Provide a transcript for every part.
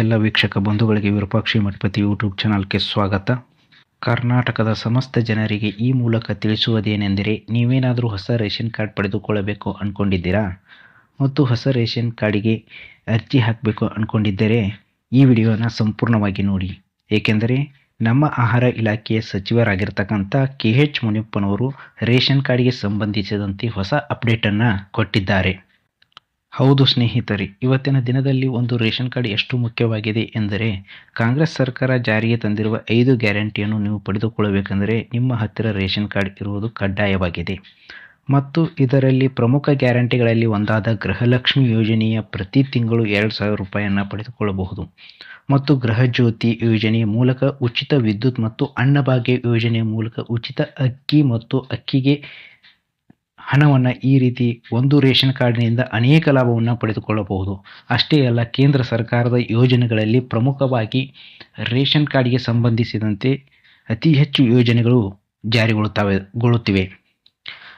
ಎಲ್ಲ ವೀಕ್ಷಕ ಬಂಧುಗಳಿಗೆ ವಿರೂಪಾಕ್ಷಿ ಮಠಪತಿ ಯೂಟ್ಯೂಬ್ ಚಾನಲ್ಗೆ ಸ್ವಾಗತ. ಕರ್ನಾಟಕದ ಸಮಸ್ತ ಜನರಿಗೆ ಈ ಮೂಲಕ ತಿಳಿಸುವುದೇನೆಂದರೆ ನೀವೇನಾದರೂ ಹೊಸ ರೇಷನ್ ಕಾರ್ಡ್ ಪಡೆದುಕೊಳ್ಳಬೇಕು ಅಂದ್ಕೊಂಡಿದ್ದೀರಾ ಮತ್ತು ಹೊಸ ರೇಷನ್ ಕಾರ್ಡಿಗೆ ಅರ್ಜಿ ಹಾಕಬೇಕು ಅಂದ್ಕೊಂಡಿದ್ದರೆ ಈ ವಿಡಿಯೋನ ಸಂಪೂರ್ಣವಾಗಿ ನೋಡಿ. ಏಕೆಂದರೆ ನಮ್ಮ ಆಹಾರ ಇಲಾಖೆಯ ಸಚಿವರಾಗಿರ್ತಕ್ಕಂಥ ಕೆ ಎಚ್ ಮುನಿಯಪ್ಪನವರು ರೇಷನ್ ಕಾರ್ಡ್ಗೆ ಸಂಬಂಧಿಸಿದಂತೆ ಹೊಸ ಅಪ್ಡೇಟನ್ನು ಕೊಟ್ಟಿದ್ದಾರೆ. ಹೌದು ಸ್ನೇಹಿತರೆ, ಇವತ್ತಿನ ದಿನದಲ್ಲಿ ಒಂದು ರೇಷನ್ ಕಾರ್ಡ್ ಎಷ್ಟು ಮುಖ್ಯವಾಗಿದೆ ಎಂದರೆ, ಕಾಂಗ್ರೆಸ್ ಸರ್ಕಾರ ಜಾರಿಗೆ ತಂದಿರುವ ಐದು ಗ್ಯಾರಂಟಿಯನ್ನು ನೀವು ಪಡೆದುಕೊಳ್ಳಬೇಕೆಂದರೆ ನಿಮ್ಮ ಹತ್ತಿರ ರೇಷನ್ ಕಾರ್ಡ್ ಇರುವುದು ಕಡ್ಡಾಯವಾಗಿದೆ. ಮತ್ತು ಇದರಲ್ಲಿ ಪ್ರಮುಖ ಗ್ಯಾರಂಟಿಗಳಲ್ಲಿ ಒಂದಾದ ಗೃಹಲಕ್ಷ್ಮಿ ಯೋಜನೆಯ ಪ್ರತಿ ತಿಂಗಳು ಎರಡು ಸಾವಿರ ರೂಪಾಯಿಯನ್ನು ಪಡೆದುಕೊಳ್ಳಬಹುದು. ಮತ್ತು ಗೃಹಜ್ಯೋತಿ ಯೋಜನೆ ಮೂಲಕ ಉಚಿತ ವಿದ್ಯುತ್ ಮತ್ತು ಅನ್ನಭಾಗ್ಯ ಯೋಜನೆಯ ಮೂಲಕ ಉಚಿತ ಅಕ್ಕಿ ಮತ್ತು ಅಕ್ಕಿಗೆ ಹಣವನ್ನು ಈ ರೀತಿ ಒಂದು ರೇಷನ್ ಕಾರ್ಡ್ನಿಂದ ಅನೇಕ ಲಾಭವನ್ನು ಪಡೆದುಕೊಳ್ಳಬಹುದು. ಅಷ್ಟೇ ಅಲ್ಲ, ಕೇಂದ್ರ ಸರ್ಕಾರದ ಯೋಜನೆಗಳಲ್ಲಿ ಪ್ರಮುಖವಾಗಿ ರೇಷನ್ ಕಾರ್ಡ್ಗೆ ಸಂಬಂಧಿಸಿದಂತೆ ಅತಿ ಹೆಚ್ಚು ಯೋಜನೆಗಳು ಜಾರಿಗೊಳ್ಳುತ್ತವೆ, ಗೊಳ್ಳುತ್ತಿವೆ.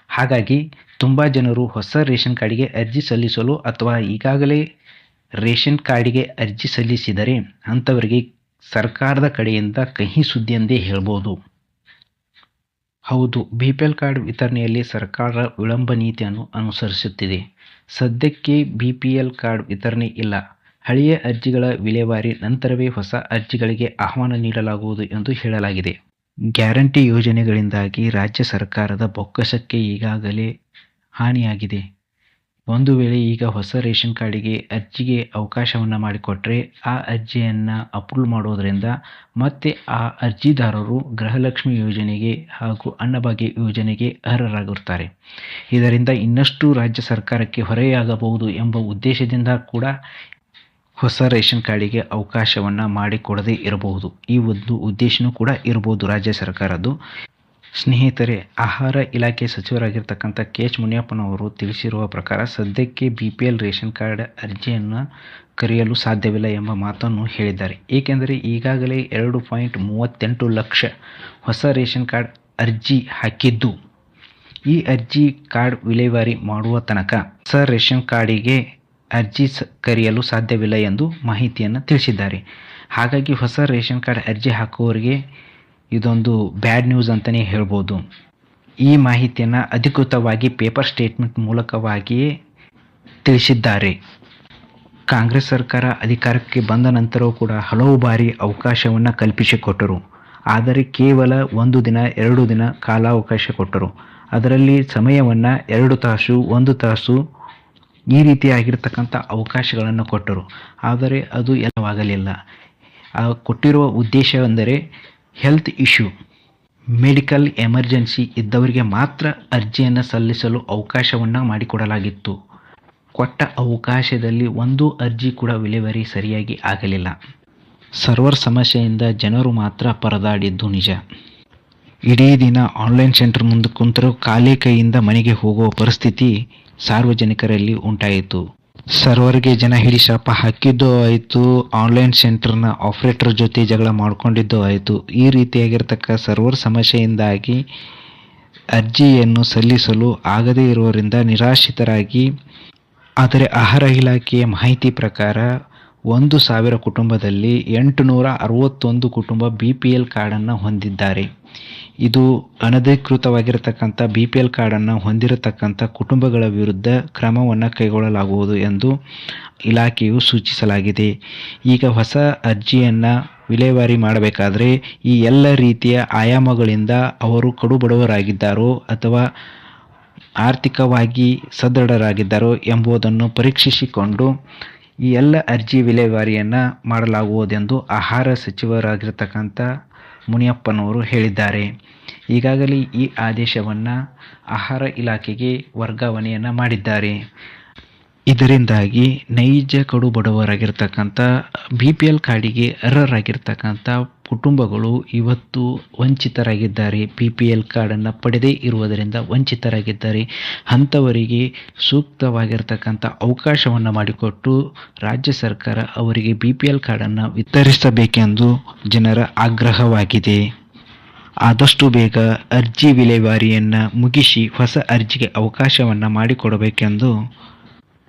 ಹಾಗಾಗಿ ತುಂಬ ಜನರು ಹೊಸ ರೇಷನ್ ಕಾರ್ಡಿಗೆ ಅರ್ಜಿ ಸಲ್ಲಿಸಲು ಅಥವಾ ಈಗಾಗಲೇ ರೇಷನ್ ಕಾರ್ಡಿಗೆ ಅರ್ಜಿ ಸಲ್ಲಿಸಿದರೆ ಅಂಥವರಿಗೆ ಸರ್ಕಾರದ ಕಡೆಯಿಂದ ಕಹಿ ಸುದ್ದಿ ಎಂದೇ ಹೇಳ್ಬೋದು. ಹೌದು, ಬಿ ಪಿ ಎಲ್ ಕಾರ್ಡ್ ವಿತರಣೆಯಲ್ಲಿ ಸರ್ಕಾರ ವಿಳಂಬ ನೀತಿಯನ್ನು ಅನುಸರಿಸುತ್ತಿದೆ. ಸದ್ಯಕ್ಕೆ ಬಿ ಪಿ ಎಲ್ ಕಾರ್ಡ್ ವಿತರಣೆ ಇಲ್ಲ. ಹಳೆಯ ಅರ್ಜಿಗಳ ವಿಲೇವಾರಿ ನಂತರವೇ ಹೊಸ ಅರ್ಜಿಗಳಿಗೆ ಆಹ್ವಾನ ನೀಡಲಾಗುವುದು ಎಂದು ಹೇಳಲಾಗಿದೆ. ಗ್ಯಾರಂಟಿ ಯೋಜನೆಗಳಿಂದಾಗಿ ರಾಜ್ಯ ಸರ್ಕಾರದ ಬೊಕ್ಕಸಕ್ಕೆ ಈಗಾಗಲೇ ಹಾನಿಯಾಗಿದೆ. ಒಂದು ವೇಳೆ ಈಗ ಹೊಸ ರೇಷನ್ ಕಾರ್ಡಿಗೆ ಅರ್ಜಿಗೆ ಅವಕಾಶವನ್ನು ಮಾಡಿಕೊಟ್ರೆ ಆ ಅರ್ಜಿಯನ್ನು ಅಪ್ರೂವ್ ಮಾಡೋದರಿಂದ ಮತ್ತೆ ಆ ಅರ್ಜಿದಾರರು ಗೃಹಲಕ್ಷ್ಮಿ ಯೋಜನೆಗೆ ಹಾಗೂ ಅನ್ನಭಾಗ್ಯ ಯೋಜನೆಗೆ ಅರ್ಹರಾಗುತ್ತಾರೆ ಇದರಿಂದ ಇನ್ನಷ್ಟು ರಾಜ್ಯ ಸರ್ಕಾರಕ್ಕೆ ಹೊರೆಯಾಗಬಹುದು ಎಂಬ ಉದ್ದೇಶದಿಂದ ಕೂಡ ಹೊಸ ರೇಷನ್ ಕಾರ್ಡಿಗೆ ಅವಕಾಶವನ್ನು ಮಾಡಿಕೊಡದೇ ಇರಬಹುದು. ಈ ಒಂದು ಉದ್ದೇಶನೂ ಕೂಡ ಇರಬಹುದು ರಾಜ್ಯ ಸರ್ಕಾರದ್ದು. ಸ್ನೇಹಿತರೆ, ಆಹಾರ ಇಲಾಖೆ ಸಚಿವರಾಗಿರ್ತಕ್ಕಂಥ ಕೆ. ಎಚ್. ಮುನಿಯಪ್ಪನವರು ತಿಳಿಸಿರುವ ಪ್ರಕಾರ ಸದ್ಯಕ್ಕೆ B P L ration card ಅರ್ಜಿಯನ್ನು ಕರೆಯಲು ಸಾಧ್ಯವಿಲ್ಲ ಎಂಬ ಮಾತನ್ನು ಹೇಳಿದ್ದಾರೆ. ಏಕೆಂದರೆ ಈಗಾಗಲೇ ಎರಡು ಪಾಯಿಂಟ್ ಮೂವತ್ತೆಂಟು ಲಕ್ಷ ಹೊಸ ರೇಷನ್ ಕಾರ್ಡ್ ಅರ್ಜಿ ಹಾಕಿದ್ದು. ಈ ಅರ್ಜಿ ಕಾರ್ಡ್ ವಿಲೇವಾರಿ ಮಾಡುವ ತನಕ ಹೊಸ ರೇಷನ್ ಕಾರ್ಡಿಗೆ ಅರ್ಜಿ ಕರೆಯಲು ಸಾಧ್ಯವಿಲ್ಲ ಎಂದು ಮಾಹಿತಿಯನ್ನು ತಿಳಿಸಿದ್ದಾರೆ. ಹಾಗಾಗಿ ಹೊಸ ರೇಷನ್ ಕಾರ್ಡ್ ಅರ್ಜಿ ಹಾಕುವವರಿಗೆ ಇದೊಂದು ಬ್ಯಾಡ್ ನ್ಯೂಸ್ ಅಂತಲೇ ಹೇಳ್ಬೋದು. ಈ ಮಾಹಿತಿಯನ್ನು ಅಧಿಕೃತವಾಗಿ ಪೇಪರ್ ಸ್ಟೇಟ್ಮೆಂಟ್ ಮೂಲಕವಾಗಿಯೇ ತಿಳಿಸಿದ್ದಾರೆ. ಕಾಂಗ್ರೆಸ್ ಸರ್ಕಾರ ಅಧಿಕಾರಕ್ಕೆ ಬಂದ ನಂತರವೂ ಕೂಡ ಹಲವು ಬಾರಿ ಅವಕಾಶವನ್ನು ಕಲ್ಪಿಸಿಕೊಟ್ಟರು. ಆದರೆ ಕೇವಲ ಒಂದು ದಿನ, ಎರಡು ದಿನ ಕಾಲಾವಕಾಶ ಕೊಟ್ಟರು. ಅದರಲ್ಲಿ ಸಮಯವನ್ನು ಎರಡು ತಾಸು, ಒಂದು ತಾಸು ಈ ರೀತಿಯಾಗಿರ್ತಕ್ಕಂಥ ಅವಕಾಶಗಳನ್ನು ಕೊಟ್ಟರು. ಆದರೆ ಅದು ಎಲ್ಲವಾಗಲಿಲ್ಲ. ಕೊಟ್ಟಿರುವ ಉದ್ದೇಶವೆಂದರೆ ಹೆಲ್ತ್ ಇಶ್ಯೂ, ಮೆಡಿಕಲ್ ಎಮರ್ಜೆನ್ಸಿ ಇದ್ದವರಿಗೆ ಮಾತ್ರ ಅರ್ಜಿಯನ್ನು ಸಲ್ಲಿಸಲು ಅವಕಾಶವನ್ನು ಮಾಡಿಕೊಡಲಾಗಿತ್ತು. ಕೊಟ್ಟ ಅವಕಾಶದಲ್ಲಿ ಒಂದು ಅರ್ಜಿ ಕೂಡ ವಿಲೇವಾರಿ ಸರಿಯಾಗಿ ಆಗಲಿಲ್ಲ. ಸರ್ವರ್ ಸಮಸ್ಯೆಯಿಂದ ಜನರು ಮಾತ್ರ ಪರದಾಡಿದ್ದು ನಿಜ. ಇಡೀ ದಿನ ಆನ್ಲೈನ್ ಸೆಂಟರ್ ಮುಂದೆ ಕುಂತರೂ ಖಾಲಿ ಕೈಯಿಂದ ಮನೆಗೆ ಹೋಗುವ ಪರಿಸ್ಥಿತಿ ಸಾರ್ವಜನಿಕರಲ್ಲಿ ಉಂಟಾಯಿತು. ಸರ್ವರ್ಗೆ ಜನ ಹಿಡಿ ಶಾಪ ಹಾಕಿದ್ದು ಆಯಿತು, ಆನ್ಲೈನ್ ಸೆಂಟರ್ನ ಆಪರೇಟರ್ ಜೊತೆ ಜಗಳ ಮಾಡ್ಕೊಂಡಿದ್ದು ಆಯಿತು. ಈ ರೀತಿಯಾಗಿರ್ತಕ್ಕ ಸರ್ವರ್ ಸಮಸ್ಯೆಯಿಂದಾಗಿ ಅರ್ಜಿಯನ್ನು ಸಲ್ಲಿಸಲು ಆಗದೇ ಇರುವರಿಂದ ನಿರಾಶ್ರಿತರಾಗಿ, ಆದರೆ ಆಹಾರ ಇಲಾಖೆಯ ಮಾಹಿತಿ ಪ್ರಕಾರ ಒಂದು ಸಾವಿರ ಕುಟುಂಬದಲ್ಲಿ ಎಂಟುನೂರ ಅರವತ್ತೊಂದು ಕುಟುಂಬ ಬಿ ಪಿ ಎಲ್ ಕಾರ್ಡನ್ನು ಹೊಂದಿದ್ದಾರೆ. ಇದು ಅನಧಿಕೃತವಾಗಿರತಕ್ಕಂಥ ಬಿ ಪಿ ಎಲ್ ಕಾರ್ಡನ್ನು ಹೊಂದಿರತಕ್ಕಂಥ ಕುಟುಂಬಗಳ ವಿರುದ್ಧ ಕ್ರಮವನ್ನು ಕೈಗೊಳ್ಳಲಾಗುವುದು ಎಂದು ಇಲಾಖೆಯು ಸೂಚಿಸಲಾಗಿದೆ. ಈಗ ಹೊಸ ಅರ್ಜಿಯನ್ನು ವಿಲೇವಾರಿ ಮಾಡಬೇಕಾದ್ರೆ ಈ ಎಲ್ಲ ರೀತಿಯ ಆಯಾಮಗಳಿಂದ ಅವರು ಕಡುಬಡವರಾಗಿದ್ದಾರೋ ಅಥವಾ ಆರ್ಥಿಕವಾಗಿ ಸದೃಢರಾಗಿದ್ದಾರೋ ಎಂಬುದನ್ನು ಪರೀಕ್ಷಿಸಿಕೊಂಡು ಈ ಎಲ್ಲ ಅರ್ಜಿ ವಿಲೇವಾರಿಯನ್ನು ಮಾಡಲಾಗುವುದೆಂದು ಆಹಾರ ಸಚಿವರಾಗಿರ್ತಕ್ಕಂಥ ಮುನಿಯಪ್ಪನವರು ಹೇಳಿದ್ದಾರೆ. ಈಗಾಗಲೇ ಈ ಆದೇಶವನ್ನು ಆಹಾರ ಇಲಾಖೆಗೆ ವರ್ಗಾವಣೆಯನ್ನು ಮಾಡಿದ್ದಾರೆ. ಇದರಿಂದಾಗಿ ನೈಜ ಕಡು ಬಡವರಾಗಿರ್ತಕ್ಕಂಥ ಬಿ ಪಿ ಎಲ್ ಕಾರ್ಡಿಗೆ ಅರ್ಹರಾಗಿರ್ತಕ್ಕಂಥ ಕುಟುಂಬಗಳು ಇವತ್ತು ವಂಚಿತರಾಗಿದ್ದಾರೆ. ಬಿ ಪಿ ಎಲ್ ಕಾರ್ಡನ್ನು ಪಡೆದೇ ಇರುವುದರಿಂದ ವಂಚಿತರಾಗಿದ್ದಾರೆ. ಅಂಥವರಿಗೆ ಸೂಕ್ತವಾಗಿರ್ತಕ್ಕಂಥ ಅವಕಾಶವನ್ನು ಮಾಡಿಕೊಟ್ಟು ರಾಜ್ಯ ಸರ್ಕಾರ ಅವರಿಗೆ ಬಿ ಪಿ ಎಲ್ ಕಾರ್ಡನ್ನು ವಿತರಿಸಬೇಕೆಂದು ಜನರ ಆಗ್ರಹವಾಗಿದೆ. ಆದಷ್ಟು ಬೇಗ ಅರ್ಜಿ ವಿಲೇವಾರಿಯನ್ನು ಮುಗಿಸಿ ಹೊಸ ಅರ್ಜಿಗೆ ಅವಕಾಶವನ್ನು ಮಾಡಿಕೊಡಬೇಕೆಂದು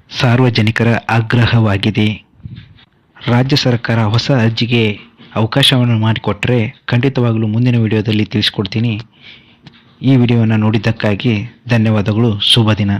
ಸಾರ್ವಜನಿಕರ ಆಗ್ರಹವಾಗಿದೆ. ರಾಜ್ಯ ಸರ್ಕಾರ ಹೊಸ ಅರ್ಜಿಗೆ ಅವಕಾಶವನ್ನು ಮಾಡಿಕೊಟ್ಟರೆ ಖಂಡಿತವಾಗಲೂ ಮುಂದಿನ ವಿಡಿಯೋದಲ್ಲಿ ತಿಳಿಸ್ಕೊಡ್ತೀನಿ. ಈ ವಿಡಿಯೋವನ್ನು ನೋಡಿದ್ದಕ್ಕಾಗಿ ಧನ್ಯವಾದಗಳು. ಶುಭ ದಿನ.